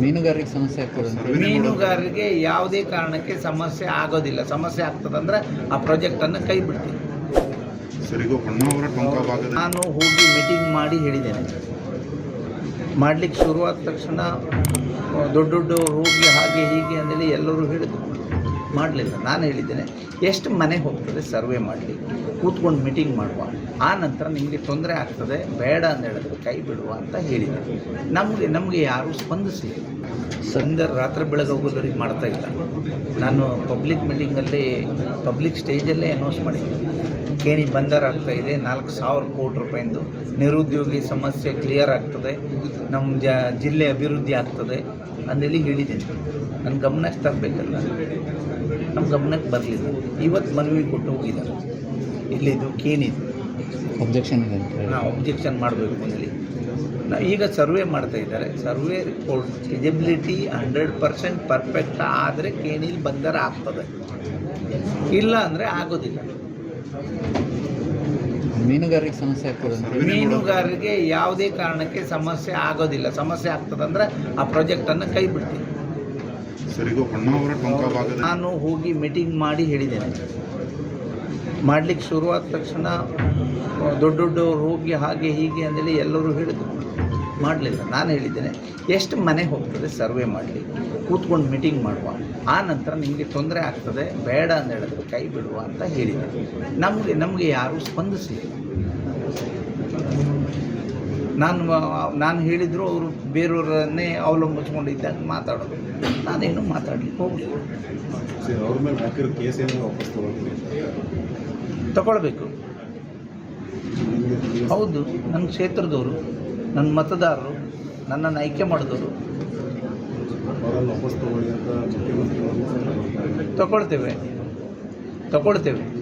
ಮೀನುಗಾರಿಕೆ ಸಮಸ್ಯೆ ಆಗ್ತದೆ. ಮೀನುಗಾರರಿಗೆ ಯಾವುದೇ ಕಾರಣಕ್ಕೆ ಸಮಸ್ಯೆ ಆಗೋದಿಲ್ಲ. ಸಮಸ್ಯೆ ಆಗ್ತದಂದ್ರೆ ಆ ಪ್ರಾಜೆಕ್ಟನ್ನು ಕೈ ಬಿಡ್ತೀವಿ ನಾನು ಹೋಗಿ ಮೀಟಿಂಗ್ ಮಾಡಿ ಹೇಳಿದ್ದೇನೆ. ಮಾಡ್ಲಿಕ್ಕೆ ಶುರುವಾದ ತಕ್ಷಣ ದೊಡ್ಡ ದೊಡ್ಡ ಹೋಗಿ ಹಾಗೆ ಹೀಗೆ ಅಂದೇಳಿ ಎಲ್ಲರೂ ಹೇಳಿದ್ರು. ಮಾಡಲಿಲ್ಲ. ನಾನು ಹೇಳಿದ್ದೇನೆ, ಎಷ್ಟು ಮನೆ ಹೋಗ್ತದೆ ಸರ್ವೆ ಮಾಡಲಿ, ಕೂತ್ಕೊಂಡು ಮೀಟಿಂಗ್ ಮಾಡುವ. ಆ ನಂತರ ನಿಮಗೆ ತೊಂದರೆ ಆಗ್ತದೆ, ಬೇಡ ಅಂತ ಹೇಳಿದ್ರೆ ಕೈ ಬಿಡುವ ಅಂತ ಹೇಳಿದೆ ನಮಗೆ ನಮಗೆ ಯಾರೂ ಸ್ಪಂದಿಸಲಿಲ್ಲ ಸಂದರ್ ರಾತ್ರಿ ಬೆಳಗ್ಗೆ ಹೋಗೋದ್ರಿಗೆ ಮಾಡ್ತಾ ಇಲ್ಲ. ನಾನು ಪಬ್ಲಿಕ್ ಮೀಟಿಂಗಲ್ಲಿ ಪಬ್ಲಿಕ್ ಸ್ಟೇಜಲ್ಲೇ ಅನೌನ್ಸ್ ಮಾಡಿದ್ದೆ. ಕೇಣಿ ಬಂದರ್ ಆಗ್ತಾ ಇದೆ ನಾಲ್ಕು ಸಾವಿರ ಕೋಟಿ ರೂಪಾಯಿಂದು ನಿರುದ್ಯೋಗಿ ಸಮಸ್ಯೆ ಕ್ಲಿಯರ್ ಆಗ್ತದೆ ನಮ್ಮ ಜ ಜಿಲ್ಲೆ ಅಭಿವೃದ್ಧಿ ಆಗ್ತದೆ ಅಂದೇಳಿ ಹೇಳಿದ್ದೀನಿ ನನ್ನ ಗಮನಕ್ಕೆ ತರಬೇಕಲ್ಲ. ನಮ್ಮ ಗಮನಕ್ಕೆ ಬರಲಿಲ್ಲ. ಇವತ್ತು ಮನವಿ ಕೊಟ್ಟು ಹೋಗಿದ್ದಾರೆ. ಇಲ್ಲಿದು ಕೇನಿದು. ಒಬ್ಜೆಕ್ಷನ್ ಹಾಂ ಒಬ್ಜೆಕ್ಷನ್ ಮಾಡಬೇಕು ಅಂದೇಳಿ ಈಗ ಸರ್ವೆ ಮಾಡ್ತಾ ಇದ್ದಾರೆ. Survey report feasibility hundred percent perfect ಆದರೆ ಕೇಣಿಲಿ ಬಂದರೆ ಆಗ್ತದೆ. ಇಲ್ಲ ಅಂದರೆ ಆಗೋದಿಲ್ಲ. ಮೀನುಗಾರಿಕೆ ಸಮಸ್ಯೆ ಆಗ್ತದೆ. ಮೀನುಗಾರರಿಗೆ ಯಾವುದೇ ಕಾರಣಕ್ಕೆ ಸಮಸ್ಯೆ ಆಗೋದಿಲ್ಲ. ಸಮಸ್ಯೆ ಆಗ್ತದಂದ್ರೆ ಆ ಪ್ರಾಜೆಕ್ಟನ್ನು ಕೈ ಬಿಡ್ತೀನಿ. ನಾನು ಹೋಗಿ ಮೀಟಿಂಗ್ ಮಾಡಿ ಹೇಳಿದ್ದೇನೆ. ಮಾಡ್ಲಿಕ್ಕೆ ಶುರುವಾದ ತಕ್ಷಣ ದೊಡ್ಡ ದೊಡ್ಡವ್ರು ಹೋಗಿ ಹಾಗೆ ಹೀಗೆ ಅಂದೇಳಿ ಎಲ್ಲರೂ ಹೇಳಿದ್ರು. ಮಾಡಲಿಲ್ಲ. ನಾನು ಹೇಳಿದ್ದೇನೆ, ಎಷ್ಟು ಮನೆ ಹೋಗ್ತದೆ ಸರ್ವೆ ಮಾಡಲಿ? ಕೂತ್ಕೊಂಡು ಮೀಟಿಂಗ್ ಮಾಡುವ. ಆ ನಂತರ ನಿಮಗೆ ತೊಂದರೆ ಆಗ್ತದೆ, ಬೇಡ ಅಂತ ಹೇಳಿದ್ರೆ ಕೈ ಬಿಡುವ ಅಂತ ಹೇಳಿದೆ. ನಮಗೆ ನಮಗೆ ಯಾರೂ ಸ್ಪಂದಿಸಲಿಲ್ಲ ನಾನು ನಾನು ಹೇಳಿದ್ರು ಅವರು ಬೇರೆಯವರನ್ನೇ ಅವಲಂಬಿಸ್ಕೊಂಡಿದ್ದಾಗ ಮಾತಾಡೋದು. ನಾನೇನು ಮಾತಾಡಲಿಕ್ಕೆ ಹೋಗಲಿಲ್ಲ ಸರ್ ಅವ್ರ ಮೇಲೆ ಹಾಕಿರೋ ಕೇಸ್ ಏನು ವಾಪಸ್ ತಗೊಳ್ತೀವಿ ತಗೊಳ್ಬೇಕು. ಹೌದು ನನ್ನ ಕ್ಷೇತ್ರದವರು ನನ್ನ ಮತದಾರರು ನನ್ನನ್ನು ಆಯ್ಕೆ ಮಾಡಿದವರು. ತಗೊಳ್ತೇವೆ. ತಗೊಳ್ತೇವೆ.